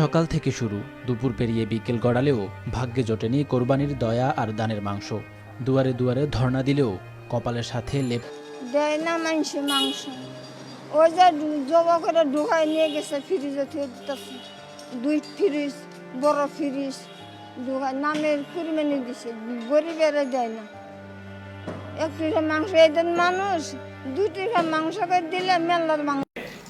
সকাল থেকে শুরু, দুপুর পেরিয়ে বিকেল গড়ালেও ভাগ্যে জোটেনি কোরবানির দয়া আর দানের মাংস। দুয়ারে দুয়ারে ধর্ণা দিলেও কপালের সাথে লেপ দেয় না মাংস মাংস। ওই যে জবা করে ঢুকাই নিয়ে গেছে ফ্রিজে দুই ফ্রিজ বড় ফ্রিজ ঢুকাই নামের কুরবানি দিছে। গরিবেরা দেয় না। একটু মাংস এদের মানুষ দুটি মাংস করে দিলে মেলার মাংস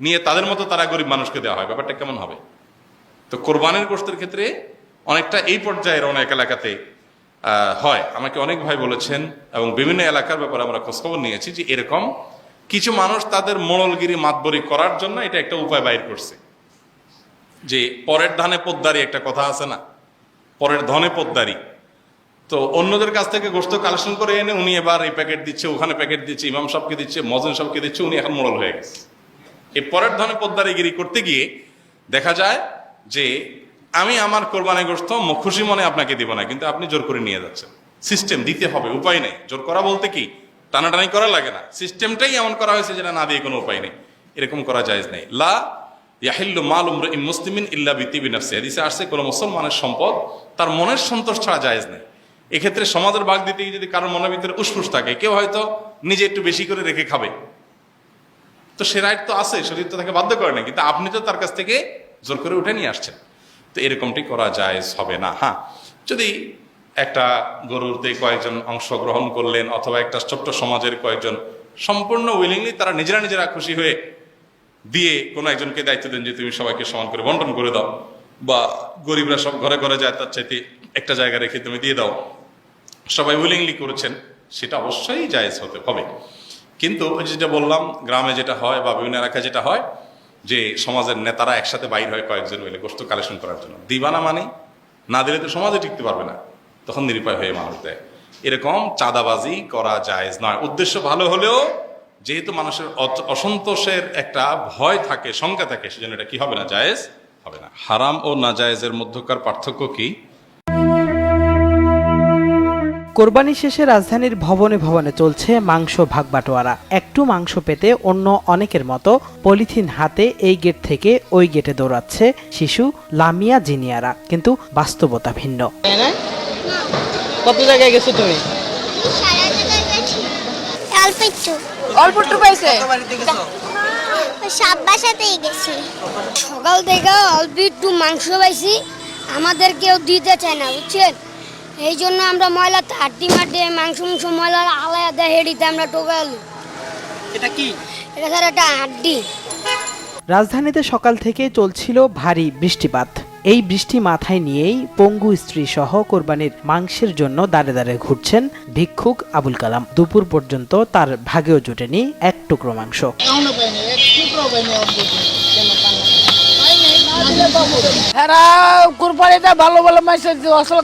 নিয়ে তাদের মতো তারা গরিব মানুষকে দেওয়া হয়। ব্যাপারটা কেমন হবে? তো কোরবানির গোষ্ঠের ক্ষেত্রে অনেকটা এই পর্যায়ের অনেক এলাকাতে হয়। আমাকে অনেক ভাই বলেছেন এবং বিভিন্ন এলাকার ব্যাপারে আমরা খোঁজখবর নিয়েছি যে এরকম কিছু মানুষ তাদের মোড়লগিরি মাতবরি করার জন্য এটা একটা উপায় বাইর করছে। যে পরের ধানে পোদ্দারি একটা কথা আছে না? পরের ধনে পোদ্দারি। তো অন্যদের কাছ থেকে গোস্ত কালেকশন করে এনে উনি এবার এই প্যাকেট দিচ্ছে, ওখানে প্যাকেট দিচ্ছে, ইমাম সাহেবকে দিচ্ছে মজন সাহেবকে দিচ্ছে, উনি এখন মোড়ল হয়ে গেছে। এই পরের ধনে পোদ্দারিগিরি করতে গিয়ে দেখা যায় যে আমি আমার কোরবানি গোস্ত খুশি মনে আপনাকে দিব না, কিন্তু আপনি জোর করে নিয়ে যাচ্ছেন। সিস্টেম দিতে হবে, উপায় নেই। জোর করা বলতে কি? টানাটানি করা লাগে না। সিস্টেমটাই এমন করা হয়েছে যেটা না দিয়ে কোনো উপায় নেই। এরকম করা যায় নাই। লা ইয়াহিল্লু মাল উমরিন মুসলিমিন ইল্লা বিতিবি নাফসি। আসছে, কোনো মুসলমানের সম্পদ তার মনের সন্তোষ ছাড়া জায়েজ নেই। এক্ষেত্রে সমাজের ভাগ দিতে গিয়ে যদি কারোর মনের ভিতরে উসফুস থাকে, কেউ হয়তো নিজে একটু বেশি করে রেখে খাবে। তো সে রাইট তো আছে, শরীর তো তাকে বাধ্য করে না কিন্তু আপনি তো তার কাছ থেকে জোর করে উঠে নিয়ে আসছেন। তো এরকমটি করা যায়, হবে না হ্যাঁ। যদি একটা গরুতে কয়েকজন অংশগ্রহণ করলেন, অথবা একটা ছোট্ট সমাজের কয়েকজন সম্পূর্ণ উইলিংলি তারা নিজেরা নিজেরা খুশি হয়ে দিয়ে কোনো একজনকে দায়িত্ব দেন যে, তুমি সবাইকে সমান করে বন্টন করে দাও, বা গরিবরা সব ঘরে ঘরে যায়, তার চাইতে একটা জায়গা রেখে তুমি দিয়ে দাও। সবাই উইলিংলি করেছেন, সেটা অবশ্যই জায়েজ হতে হবে। কিন্তু যেটা বললাম, গ্রামে যেটা হয় বা বিভিন্ন এলাকায় যেটা হয়, যে সমাজের নেতারা একসাথে বাইর হয় কয়েকজন মিলে গোস্ত কালেকশন করার জন্য। দিবানা মানে না দিলে তো সমাজে টিকতে পারবে না। তখন নিরুপায় হয়ে মানুষ দেয়। এরকম চাঁদাবাজি করা জায়েজ নয়। উদ্দেশ্য ভালো হলেও যেহেতু মানুষের অসন্তোষের একটা ভয় থাকে, শঙ্কা থাকে, সেজন্য এটা কি হবে না? জায়েজ হবে না। হারাম ও নাজায়েজের মধ্যকার পার্থক্য কি? কোরবানি শেষে রাজধানীর ভবনে ভবনে চলছে মাংস ভাগ বাটোয়ারা একটু মাংস পেতে অন্য অনেকের মতো পলিথিন হাতে এই গেট থেকে ওই গেটে দৌড়াচ্ছে শিশু লামিয়া জিনিয়ারা। কিন্তু বাস্তবতা ভিন্ন। কত জায়গায় গেছো তুমি? অল্প একটু অল্প একটু পাইছে? সব বাসাতেই গেছি। সকাল থেকে অল্প একটু মাংস পাইছি। আমাদের কেউ দিতে চায় না বুঝছেন? এই জন্য আমরা ময়লা হাড্ডি মাড্ডি মাংস মাংস ময়লা আলাদা হেডিতে আমরা টোকালু এটা কি? এটা স্যার একটা হাড্ডি। রাজধানীতে সকাল থেকে চলছিল ভারী বৃষ্টিপাত। এই বৃষ্টি মাথায় নিয়েই পঙ্গু স্ত্রী সহ কোরবানির মাংসের জন্য দাঁড়ে দাঁড়ে ঘুরছেন ভিক্ষুক আবুল কালাম। দুপুর পর্যন্ত তার ভাগেও জোটেনি এক টুকরো মাংস। এরা কুরবানিতে ভালো ভালো মাংস আসল